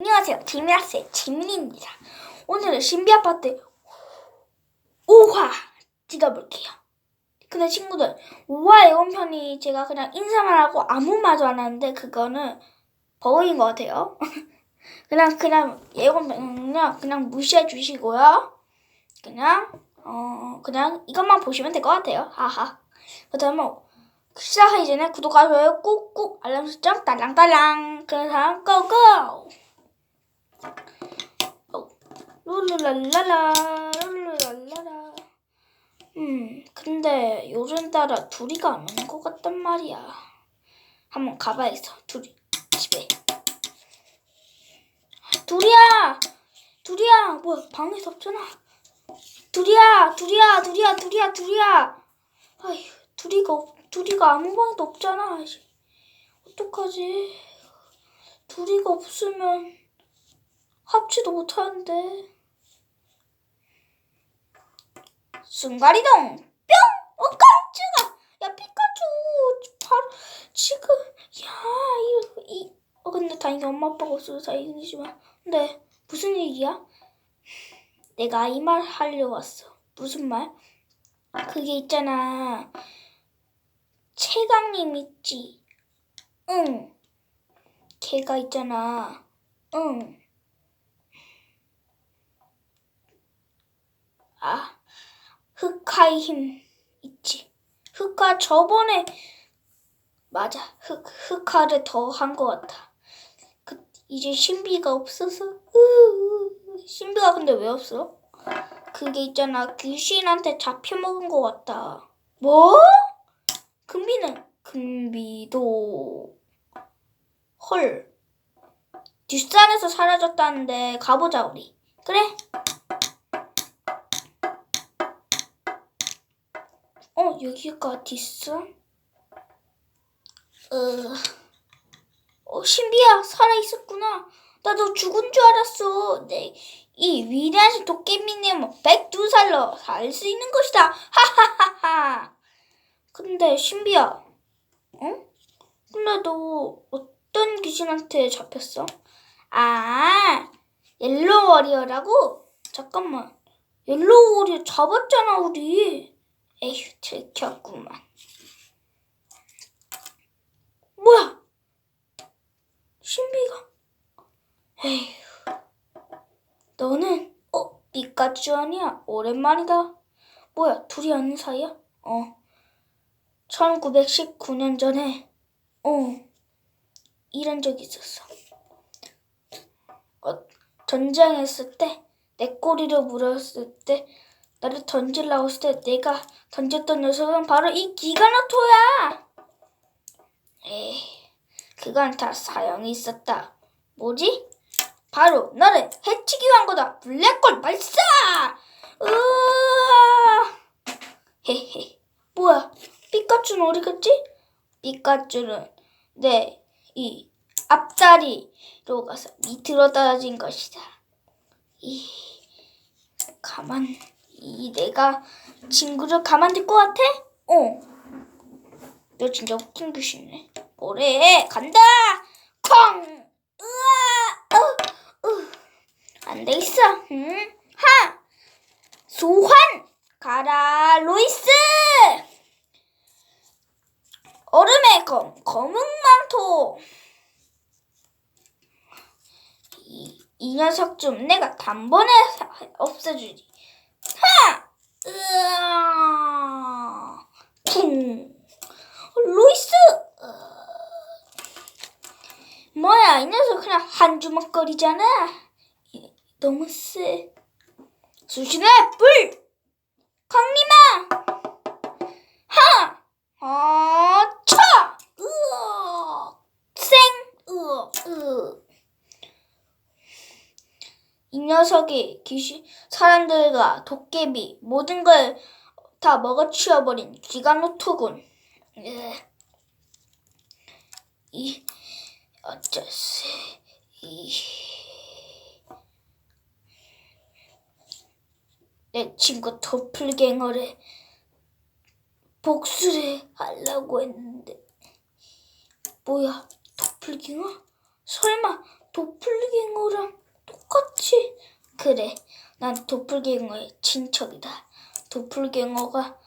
안녕하세요. 지미라스의 지민입니다. 오늘은 신비 아파트 5화 찍어볼게요. 근데 친구들, 5화 예고편이 제가 그냥 인사만 하고 아무 말도 안 하는데 그거는 버그인 것 같아요. 그냥 그냥 예고편은요 그냥 무시해 주시고요. 그냥 어 그냥 이것만 보시면 될 것 같아요. 하하. 그다음에 시작하기 전에 구독과 좋아요 꾹꾹 알람 설정 딸랑딸랑 그런 사람 고고. 룰루랄라라 룰루랄라라. 음 근데 요즘 따라 둘이가 안 오는 것 같단 말이야. 한번 가봐야겠어 둘이. 집에. 둘이야! 둘이야! 뭐야 방에서 없잖아. 둘이야 둘이야 둘이야 둘이야 둘이야. 아휴 둘이가 없 둘이가 아무 방에도 없잖아. 어떡하지? 둘이가 없으면 합치도 못하는데. 순간이동! 뿅! 어, 깜짝아! 야, 피카츄! 바로, 지금, 야, 이, 이, 어, 근데 다행히 엄마 아빠가 없어서 다행이지만. 근데, 무슨 일이야? 내가 이 말 하려고 왔어. 무슨 말? 그게 있잖아. 최강님 있지? 응. 걔가 있잖아. 응. 아, 흑화의 힘 있지. 흑화 저번에 맞아. 흑 흑화를 더 한 것 같아. 그 이제 신비가 없어서 으으으. 신비가 근데 왜 없어? 그게 있잖아. 귀신한테 잡혀먹은 것 같다. 뭐? 금비는 금비도 헐. 뒷산에서 사라졌다는데 가보자 우리. 그래? 어 여기가 뒷산? 어, 어 신비야 살아 있었구나. 나도 죽은 줄 알았어. 네, 이 위대하신 도깨비님은 백두살로 살 수 있는 것이다. 하하하하. 근데 신비야, 응? 근데 너 어떤 귀신한테 잡혔어? 아, 옐로우 워리어라고? 잠깐만. 옐로우 워리어 잡았잖아, 우리. 에휴, 들켰구만. 뭐야? 신비가. 에휴. 너는, 어, 피카츄 아니야? 오랜만이다. 뭐야, 둘이 아는 사이야? 어. 1919년 전에, 어, 이런 적이 있었어. 어, 전쟁했을 때, 내 꼬리를 물었을 때, 나를 던질라고 했을 때, 내가 던졌던 녀석은 바로 이 기가노토야! 에이, 그건 다 사형이 있었다. 뭐지? 바로 너를 해치기 위한 거다! 블랙홀 발사! 으아! 헤헤, 뭐야? 피카츄는 어디 갔지? 피카츄는 내 이 앞다리로 가서 밑으로 떨어진 것이다. 이 가만 이 내가 친구를 가만둘 것 같아? 어. 너 진짜 웃긴 귀신네. 뭐래? 간다. 콩. 으아. 어. 어. 안 되겠어. 응? 하. 소환. 가라 로이스. 얼음의 검, 검은 망토. 이, 이 녀석 좀 내가 단번에 사- 없애주지. 하! 으아! 쿵! 로이스! 어. 뭐야, 이 녀석 그냥 한 주먹거리잖아. 이- 너무 세. 수신의 불! 강림아! 하! 아, 차! 으어! 생! 으어! 으. 이 녀석이 귀신, 사람들과 도깨비, 모든 걸 다 먹어치워버린 기가노토군. 예. 이, 어쩌세, 이. 내 친구 도플갱어를 복수를 하려고 했는데 뭐야 도플갱어? 설마 도플갱어랑 똑같이. 그래, 난 도플갱어의 친척이다. 도플갱어가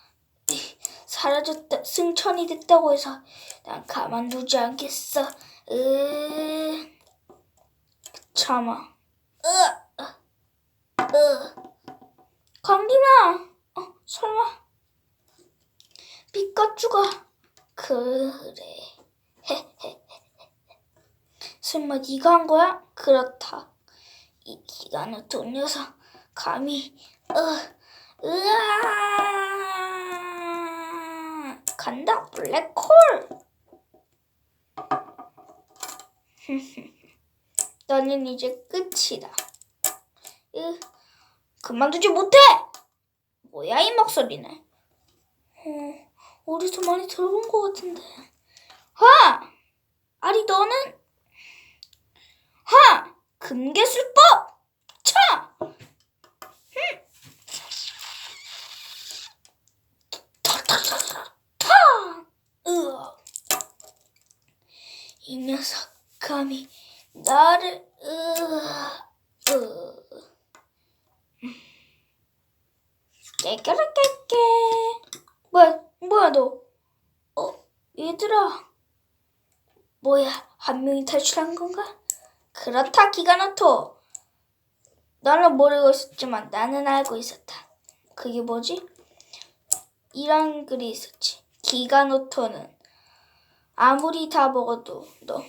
사라졌다, 승천이 됐다고 해서 난 가만두지 않겠어. 으, 참아. 으, 으. 강림아, 어, 설마 피카츄가 그래. 설마 네가 한 거야? 그렇다. 이 기간을 돈 녀석 감히 으 으아 간다 블랙홀. 너는 이제 끝이다. 으 그만두지 못해. 뭐야 이 목소리는? 어, 어디서 많이 들어본 것 같은데. 하! 아니 너는 하! 금계술법! 차! 흠! 타! 타! 으아! 이 녀석 감히 나를! 으 깨깨라 깨깨 뭐야 뭐야 너 어, 얘들아. 뭐야, 한 명이 탈출한 건가? 그렇다, 기가노토. 너는 모르고 있었지만 나는 알고 있었다. 그게 뭐지? 이런 글이 있었지. 기가노토는 아무리 다 먹어도 너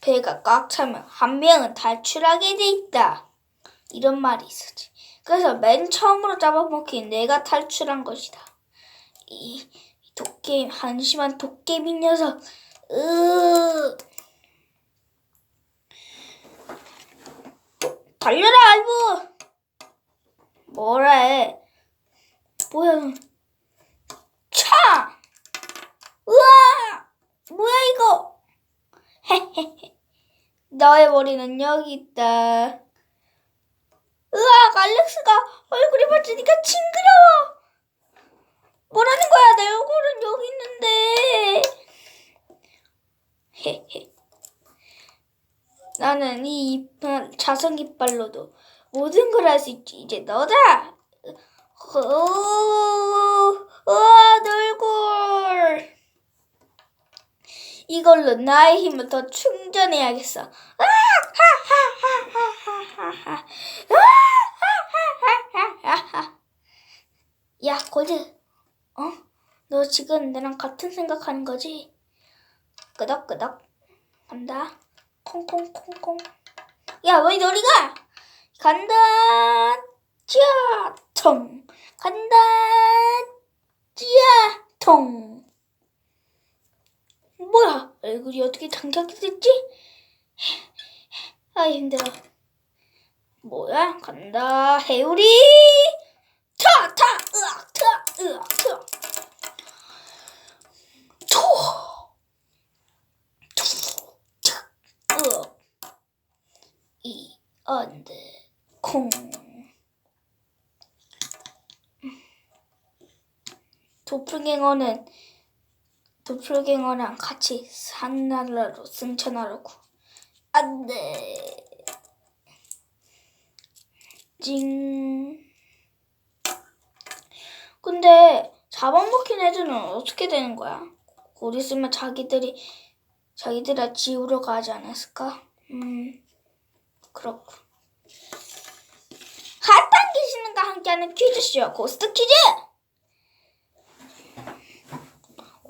배가 꽉 차면 한 명은 탈출하게 돼 있다. 이런 말이 있었지. 그래서 맨 처음으로 잡아먹힌 내가 탈출한 것이다. 이 도깨 한심한 도깨비 녀석. 으. 달려라. 뭐라 해? 뭐야? 넌. 차. 우와. 뭐야 이거? 헤헤헤. 너의 머리는 여기 있다. 으악, 알렉스가 얼굴이 맞으니까 징그러워. 뭐라는 거야? 내 얼굴은 여기 있는데. 나는 이 이빨, 자석 이빨로도 모든 걸 할 수 있지. 이제 너다. 어, 우와, 내 얼굴. 이걸로 나의 힘을 더 충전해야겠어. 야, 골드. 어? 너 지금 나랑 같은 생각하는 거지? 끄덕끄덕. 간다. 콩콩콩콩. 야, 왜 너리 가? 간다. 찌야, 통. 간다. 찌야, 통. 뭐야? 얼굴이 어떻게 장작이 됐지? 아, 힘들어. 뭐야? 간다. 해우리. 타, 타, 으악, 타, 으악, 타. 토. 으, 이, 언드, 콩. 도플갱어는 도플갱어랑 같이 산나라로 승천하려고. 안 돼. 징. 근데 잡아먹힌 애들은 어떻게 되는 거야? 곧 있으면 자기들이 자기들아 지우러 가지 않았을까? 음, 그렇고. 핫한 귀신과 함께하는 퀴즈쇼 고스트 퀴즈!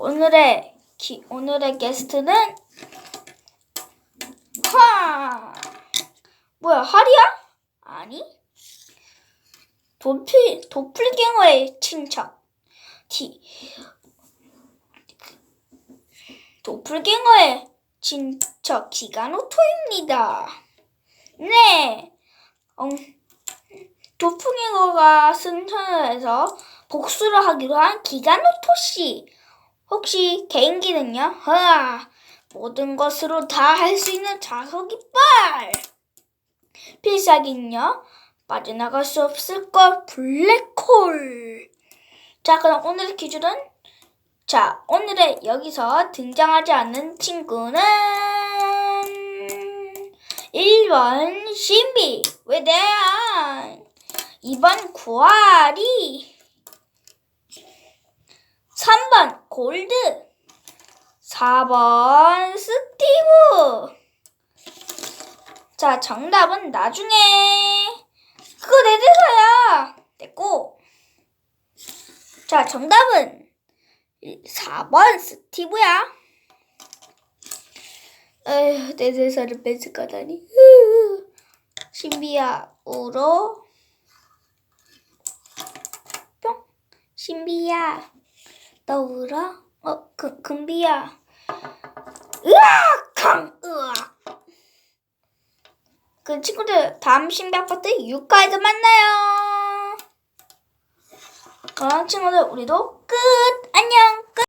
오늘의 기, 오늘의 게스트는 하 뭐야 하리야? 아니 도플 도플갱어의 친척 티 도플갱어의 친척 기가노토입니다. 네, 음, 도플갱어가 승천을 해서 복수를 하기로 한 기가노토 씨. 혹시 개인기는요? 허아, 모든 것으로 다 할 수 있는 자석 이빨. 필살기는요? 빠져나갈 수 없을 것 블랙홀. 자, 그럼 오늘의 기준은 자, 오늘의 여기서 등장하지 않는 친구는 1번 신비 외대한 2번 구아리 3번 골드 4번 스티브. 자 정답은 나중에. 그거 내 대사야 됐고. 자 정답은 4번 스티브야. 에휴 내 대사를 뺏을까다니. 신비야 울어 뿅. 신비야 너 울어? 어 그, 금비야. 으악! 강 으악! 그 친구들 다음 신비 아파트 6화에서 만나요. 그럼 친구들 우리도 끝